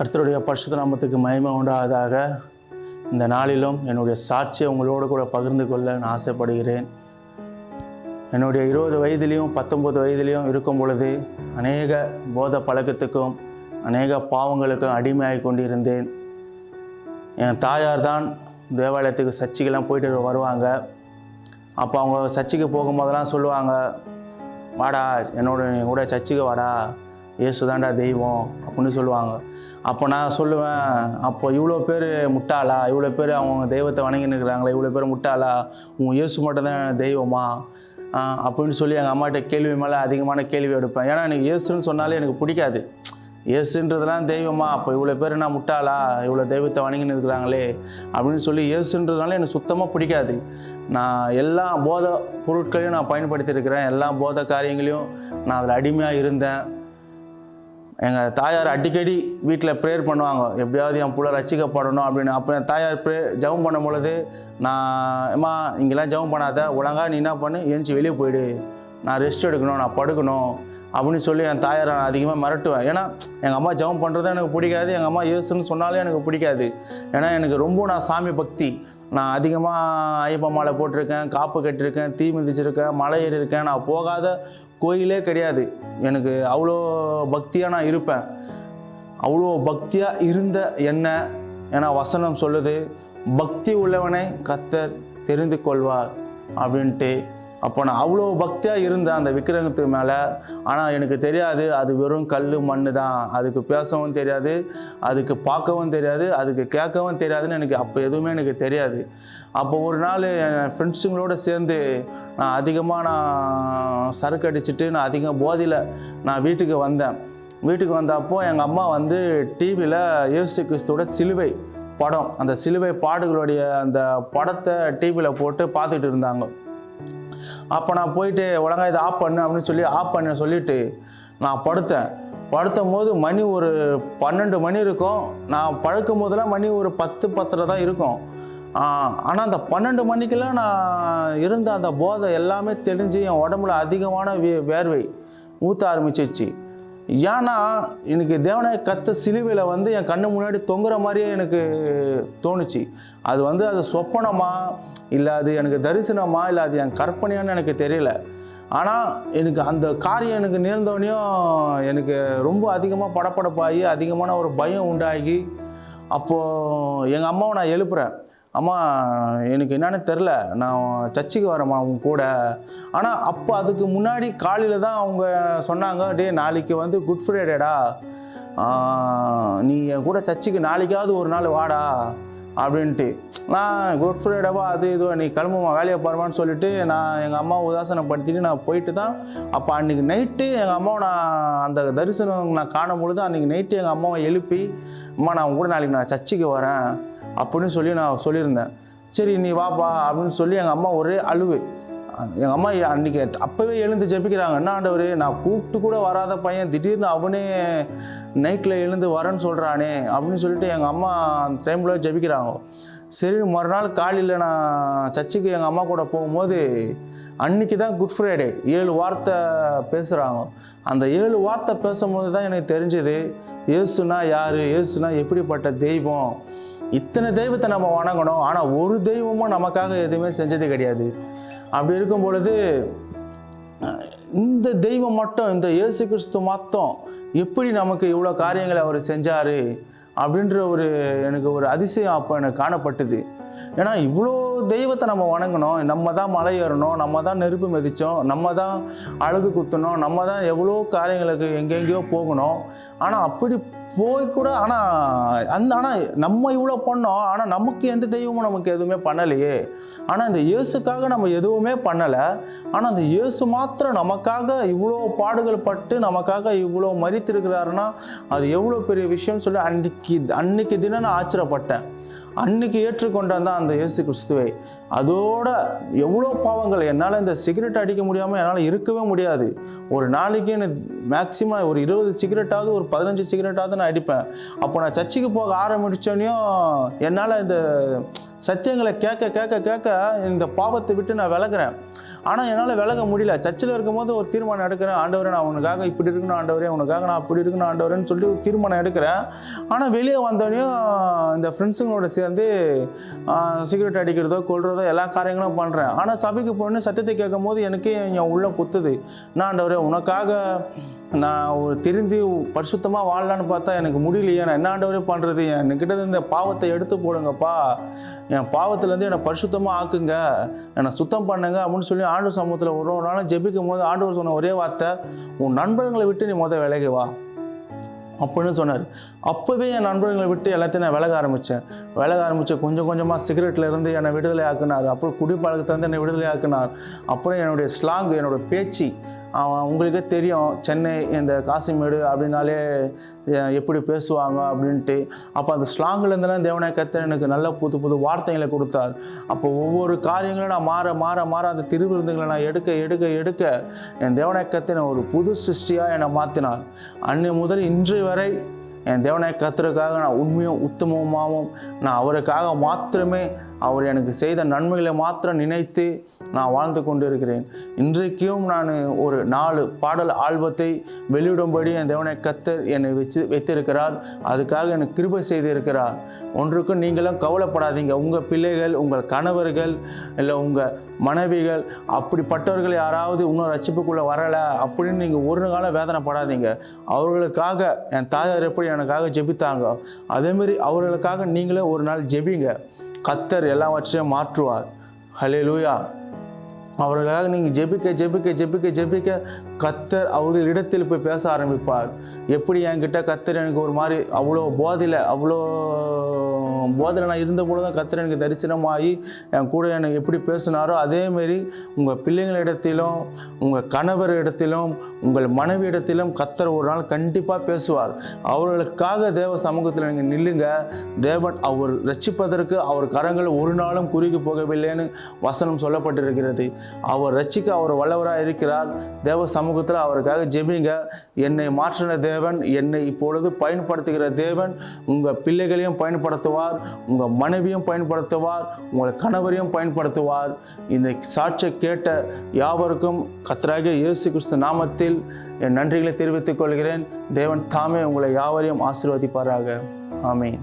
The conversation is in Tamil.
கர்த்தருடைய பரிசுத்த நாமத்துக்கு மகிமை உண்டாவதாக. இந்த நாளிலும் என்னுடைய சாட்சியை உங்களோடு கூட பகிர்ந்து கொள்ள நான் ஆசைப்படுகிறேன். என்னுடைய இருபது வயதிலையும் பத்தொம்பது வயதிலையும் இருக்கும் பொழுது அநேக போத பழக்கத்துக்கும் அநேக பாவங்களுக்கும் அடிமையாகி கொண்டிருந்தேன். என் தாயார் தான் தேவாலயத்துக்கு சர்ச்சைக்கெல்லாம் போயிட்டு வருவாங்க. அப்போ அவங்க சர்ச்சைக்கு போகும்போதெல்லாம் சொல்லுவாங்க வாடா என்னோட கூட சர்ச்சுக்கு வாடா. இயேசு தெய்வம் அப்படின்னு சொல்லுவாங்க. அப்போ நான் சொல்லுவேன் அப்போ இவ்வளோ பேர் முட்டாளா? இவ்வளோ பேர் அவங்க தெய்வத்தை வணங்கின்னு இருக்கிறாங்களா இவ்வளோ பேர் முட்டாளா? உன் இயேசு மட்டும்தான் தெய்வமா? அப்படின்னு சொல்லி எங்கள் அம்மாட்ட கேள்வி மேலே அதிகமான கேள்வி எடுப்பேன். ஏன்னா எனக்கு இயேசுன்னு சொன்னாலே எனக்கு பிடிக்காது. இயேசுன்றதெல்லாம் தெய்வமா? அப்போ இவ்வளோ பேர் நான் முட்டாளா? இவ்வளோ தெய்வத்தை வணங்கின்னு இருக்கிறாங்களே அப்படின்னு சொல்லி இயேசுன்றதுனால எனக்கு சுத்தமாக பிடிக்காது. நான் எல்லா போத பொருட்களையும் நான் பயன்படுத்தியிருக்கிறேன். எல்லா போத காரியங்களையும் நான் அதில் அடிமையாக இருந்தேன். எங்கள் தாயார் அடிக்கடி வீட்டில் ப்ரேயர் பண்ணுவாங்க. எப்படியாவது என் பிள்ளை ரசிக்கப்படணும் அப்படின்னு. அப்போ என் தாயார் ப்ரே ஜெபம் பண்ணும் பொழுது நான் அம்மா இங்கெல்லாம் ஜெபம் பண்ணாத. ஒழுங்காக நீ என்ன பண்ணு? எழுந்துச்சி வெளியே போயிடு. நான் ரெஸ்ட் எடுக்கணும் நான் படுக்கணும் அப்படின்னு சொல்லி என் தாயாரை நான் அதிகமாக மிரட்டுவேன். ஏன்னா எங்கள் அம்மா ஜெபம் பண்ணுறது எனக்கு பிடிக்காது. எங்கள் அம்மா இயேசுன்னு சொன்னாலே எனக்கு பிடிக்காது. ஏன்னா எனக்கு ரொம்ப நான் சாமி பக்தி. நான் அதிகமாக ஐயப்ப மாலை போட்டிருக்கேன் காப்பு கட்டியிருக்கேன் தீ மிதிச்சிருக்கேன் மலை ஏறி இருக்கேன் நான் போகாத கோயிலே கிடையாது. எனக்கு அவ்வளோ பக்தியாக நான் இருப்பேன். அவ்வளோ பக்தியாக இருந்த என்ன ஏன்னா வசனம் சொல்லுது பக்தி உள்ளவனை கத்தர் தெரிந்து கொள்வார் அப்படின்ட்டு அப்போ நான் அவ்வளோ பக்தியாக இருந்தேன் அந்த விக்கிரகத்துக்கு மேலே. ஆனால் எனக்கு தெரியாது அது வெறும் கல் மண் தான். அதுக்கு பேசவும் தெரியாது அதுக்கு பார்க்கவும் தெரியாது அதுக்கு கேட்கவும் தெரியாதுன்னு எனக்கு அப்போ எதுவுமே எனக்கு தெரியாது. அப்போ ஒரு நாள் என் ஃப்ரெண்ட்ஸுங்களோட சேர்ந்து நான் அதிகமாக நான் சரக்கு அடிச்சுட்டு நான் அதிகம் போதியில் நான் வீட்டுக்கு வந்தேன். வீட்டுக்கு வந்தப்போ எங்கள் அம்மா வந்து டிவியில் இயேசு கிறிஸ்துவோட சிலுவை படம் அந்த சிலுவை பாடுகளுடைய அந்த படத்தை டிவியில் போட்டு பார்த்துட்டு இருந்தாங்க. அப்போ நான் போயிட்டு ஒழுங்கா இதை ஆஃப் பண்ணு அப்படின்னு சொல்லி ஆஃப் பண்ண சொல்லிட்டு நான் படுத்தேன். படுத்தும் போது மணி ஒரு பன்னெண்டு மணி இருக்கும். நான் படுக்கும் போதெல்லாம் மணி ஒரு பத்து பத்தரை தான் இருக்கும். ஆனால் அந்த பன்னெண்டு மணிக்கெல்லாம் நான் இருந்த அந்த போதை எல்லாமே தெளிஞ்சு என் உடம்புல அதிகமான வே வேர்வை ஊற்ற ஆரம்பிச்சிச்சு ஏன்னா எனக்கு தேவனை கத்த சிலுவையில் வந்து என் கண்ணு முன்னாடி தொங்குற மாதிரியே எனக்கு தோணுச்சு. அது வந்து அது சொப்பனமா இல்லை அது எனக்கு தரிசனமா இல்லை அது என் கற்பனையான்னு எனக்கு தெரியல. ஆனால் எனக்கு அந்த காரியம் எனக்கு நேர்ந்தோடனையும் எனக்கு ரொம்ப அதிகமாக படப்படப்பாகி அதிகமான ஒரு பயம் உண்டாகி அப்போது எங்கள் அம்மாவை நான் எழுப்புறேன். அம்மா எனக்கு என்னன்னு தெரில நான் சர்ச்சுக்கு வரேம்மா அவங்க கூட. ஆனால் அப்போ அதுக்கு முன்னாடி காலையில் தான் அவங்க சொன்னாங்க டே நாளைக்கு வந்து குட் ஃப்ரைடேடா நீ என் கூட சர்ச்சுக்கு நாளைக்காவது ஒரு நாள் வாடா. அப்படின்ட்டு. நான் குட் ஃப்ரைடேவா அது இதுவோ நீ கிளம்புமா வேலையை பாருமான்னு சொல்லிட்டு நான் எங்கள் அம்மாவை உதாசனப்படுத்திட்டு நான் போயிட்டு தான் அப்போ அன்றைக்கி நைட்டு எங்கள் அம்மாவை நான் அந்த தரிசனம் நான் காணும் பொழுது அன்றைக்கி நைட்டு எங்கள் அம்மாவை எழுப்பி அம்மா நான் உங்க கூட நாளைக்கு நான் சர்ச்சுக்கு வரேன். அப்படின்னு சொல்லி நான் சொல்லியிருந்தேன். சரி நீ வாப்பா அப்படின்னு சொல்லி எங்கள் அம்மா ஒரே அழுவு. எங்கள் அம்மா அன்றைக்கி அப்போவே எழுந்து ஜெபிக்கிறாங்க. என்ன ஆண்டவர் நான் கூப்பிட்டு கூட வராத பையன் திடீர்னு அவனே நைட்டில் எழுந்து வரேன்னு சொல்கிறானே அப்படின்னு சொல்லிட்டு எங்கள் அம்மா அந்த டைமில் ஜெபிக்கிறாங்க. சரி மறுநாள் காலையில் நான் சர்ச்சுக்கு எங்கள் அம்மா கூட போகும்போது அன்னைக்கு தான் குட் ஃப்ரைடே ஏழு வார்த்தை பேசுகிறாங்க அந்த ஏழு வார்த்தை பேசும்போது தான் எனக்கு தெரிஞ்சது இயேசுனா யார் இயேசுனா எப்படிப்பட்ட தெய்வம்? இத்தனை தெய்வத்தை நம்ம வணங்கணும். ஆனால் ஒரு தெய்வமும் நமக்காக எதுவுமே செஞ்சது கிடையாது. அப்படி இருக்கும் பொழுது இந்த தெய்வம் மட்டும் இந்த இயேசு கிறிஸ்து மட்டும் எப்படி நமக்கு இவ்வளோ காரியங்களை அவர் செஞ்சார் அப்படின்ற ஒரு எனக்கு ஒரு அதிசயம் அப்போ எனக்கு காணப்பட்டது. ஏன்னா இவ்வளோ தெய்வத்தை நம்ம வணங்கணும். நம்ம தான் மலை ஏறணும். நம்ம தான் நெருப்பு மிதித்தோம் நம்ம தான் அழகு குத்தணும் நம்ம தான் எவ்வளோ காரியங்களுக்கு எங்கெங்கேயோ போகணும். ஆனால் அப்படி போய் கூட ஆனால் அந்த ஆனால் நம்ம இவ்வளோ பண்ணோம். ஆனால் நமக்கு எந்த தெய்வமும் நமக்கு எதுவுமே பண்ணலையே. ஆனால் இந்த இயேசுக்காக நம்ம எதுவுமே பண்ணலை. ஆனால் அந்த இயேசு மாத்திரம் நமக்காக இவ்வளோ பாடுகள் பட்டு நமக்காக இவ்வளோ மறித்திருக்கிறாருன்னா அது எவ்வளோ பெரிய விஷயம்னு சொல்லி அன்னைக்கு அன்னைக்கு தினம் நான் ஆச்சரியப்பட்டேன். அன்னைக்கு ஏற்றுக்கொண்டான் தான் அந்த இயேசு கிறிஸ்துவை. அதோட எவ்வளோ பாவங்கள் என்னால் இந்த சிகரெட் அடிக்க முடியாமல் என்னால் இருக்கவே முடியாது. ஒரு நாளைக்கு எனக்கு மேக்ஸிமம் ஒரு இருபது சிகரெட்டாவது ஒரு பதினஞ்சு சிகரெட்டாவது நான் அடிப்பேன். அப்போ நான் சர்ச்சுக்கு போக ஆரம்பித்தோன்னையும் என்னால் இந்த சத்தியங்களை கேட்க கேட்க கேட்க இந்த பாவத்தை விட்டு நான் விலகிறேன். ஆனால் என்னால் விலக முடியல. சர்ச்சில் இருக்கும்போது ஒரு தீர்மானம் எடுக்கிறேன். ஆண்டவரே நான் உனக்காக இப்படி இருக்கணும் ஆண்டவரே உனக்காக நான் அப்படி இருக்கணும் ஆண்டவரேன்னு சொல்லி ஒரு தீர்மானம் எடுக்கிறேன். ஆனால் வெளியே வந்தோடனையும் இந்த ஃப்ரெண்ட்ஸுங்களோட சேர்ந்து சிகரெட் அடிக்கிறதோ கொள்றதோ எல்லா காரியங்களும் பண்ணுறேன் ஆனால் சபைக்கு போகணுன்னு சத்தியத்தை கேட்கும் போது எனக்கு என் உள்ள குத்துது. நான் ஆண்டவரே உனக்காக நான் ஒரு திருந்தி பரிசுத்தமாக வாழலான்னு பார்த்தா எனக்கு முடியலையே. நான் என்ன ஆண்டவரே பண்ணுறது என்கிட்ட இந்த பாவத்தை எடுத்து போடுங்கப்பா. என் பாவத்துலேருந்து என்னை பரிசுத்தமாக ஆக்குங்க. என்னை சுத்தம் பண்ணுங்க அப்படின்னு சொல்லி ஆண்டு சமூகத்தில் ஒரு ஒரு நாளும் ஜெபிக்கும் போது ஆண்டவர் சொன்ன ஒரே வார்த்தை உன் நண்பர்களை விட்டு நீ மொதல் விலகி வா. அப்படின்னு சொன்னார். அப்போவே என் நண்பர்களை விட்டு எல்லாத்தையும் நான் விலக ஆரம்பித்தேன் விலக ஆரம்பித்தேன் கொஞ்சம் கொஞ்சமாக சிகரெட்டில் இருந்து என்னை விடுதலை ஆக்கினார். அப்புறம் குடிப்பழக்கத்திலேருந்து என்னை விடுதலை ஆக்குனார். அப்புறம் என்னுடைய ஸ்லாங் என்னோட பேச்சு உங்களுக்கே தெரியும் சென்னை இந்த காசிமேடு அப்படின்னாலே எப்படி பேசுவாங்க அப்படின்ட்டு. அப்போ அந்த ஸ்லாங்லேருந்துலாம் தேவனாய் கத்தன் எனக்கு நல்ல புது புது வார்த்தைகளை கொடுத்தார். அப்போ ஒவ்வொரு காரியங்களும் நான் மாற மாற மாற அந்த திருவிருந்துகளை நான் எடுக்க எடுக்க எடுக்க என் தேவனாய் கத்தனை ஒரு புது சிருஷ்டியாக என்னை மாற்றினார் அன்னை முதல் இன்று வரை என் தேவனாய் கத்தருக்காக நான் உண்மையும் உத்தமமாகவும் நான் அவருக்காக மாத்திரமே அவர் எனக்கு செய்த நன்மைகளை மாத்திரம் நினைத்து நான் வாழ்ந்து கொண்டு இருக்கிறேன் இன்றைக்கும் நான் ஒரு நாலு பாடல் ஆல்பத்தை வெளியிடும்படி என் தேவனை கத்தர் என்னை வச்சு வைத்திருக்கிறார். அதுக்காக எனக்கு கிருபை செய்திருக்கிறார். ஒன்றுக்கும் நீங்களும் கவலைப்படாதீங்க. உங்கள் பிள்ளைகள் உங்கள் கணவர்கள் இல்லை உங்கள் மனைவிகள் அப்படிப்பட்டவர்கள் யாராவது இன்னும் ரட்சிப்புக்குள்ளே வரலை அப்படின்னு நீங்கள் ஒரு காலம் வேதனைப்படாதீங்க. அவர்களுக்காக என் தாயார் எப்படி எனக்காக ஜெபித்தாங்க. அதேமாரி அவர்களுக்காக நீங்களே ஒரு நாள் ஜெபிங்க. கத்தர் எல்லாவற்றையும் மாற்றுவார். ஹலே லூயா அவர்களுக்காக நீங்கள் ஜெபிக்க ஜெபிக்க ஜெபிக்க ஜெபிக்க கத்தர் அவர்கள் இடத்தில் போய் பேச ஆரம்பிப்பார். எப்படி என்கிட்ட கத்தர் எனக்கு ஒரு மாதிரி அவ்வளோ போதையில் அவ்வளோ போதில் நான் இருந்தபோது தான் கத்திர எனக்கு தரிசனமாகி என் கூட எனக்கு எப்படி பேசினாரோ அதேமாரி உங்கள் பிள்ளைங்களிடத்திலும் உங்கள் கணவர் இடத்திலும் உங்கள் மனைவி இடத்திலும் கத்தர் ஒரு நாள் கண்டிப்பாக பேசுவார். அவர்களுக்காக தேவ சமூகத்தில் நீங்கள் நில்லுங்க. தேவன் அவர் ரட்சிப்பதற்கு அவர் கரங்கள் ஒரு நாளும் குறுகி போகவில்லைன்னு வசனம் சொல்லப்பட்டிருக்கிறது. அவர் ரட்சிக்க அவர் வல்லவராக இருக்கிறார். தேவ சமூகத்தில் அவருக்காக ஜெபிங்க. என்னை மாற்றின தேவன் என்னை இப்பொழுது பயன்படுத்துகிற தேவன் உங்கள் பிள்ளைகளையும் பயன்படுத்துவார். உங்கள் மனைவியும் பயன்படுத்துவார் உங்கள் கணவரையும் பயன்படுத்துவார். இந்த சாட்சியை கேட்ட யாவருக்கும் கத்தராக இயேசு கிறிஸ்து நாமத்தில் என் நன்றிகளை தெரிவித்துக் கொள்கிறேன். தேவன் தாமே உங்களை யாவரையும் ஆசீர்வதிப்பாராக. ஆமேன்.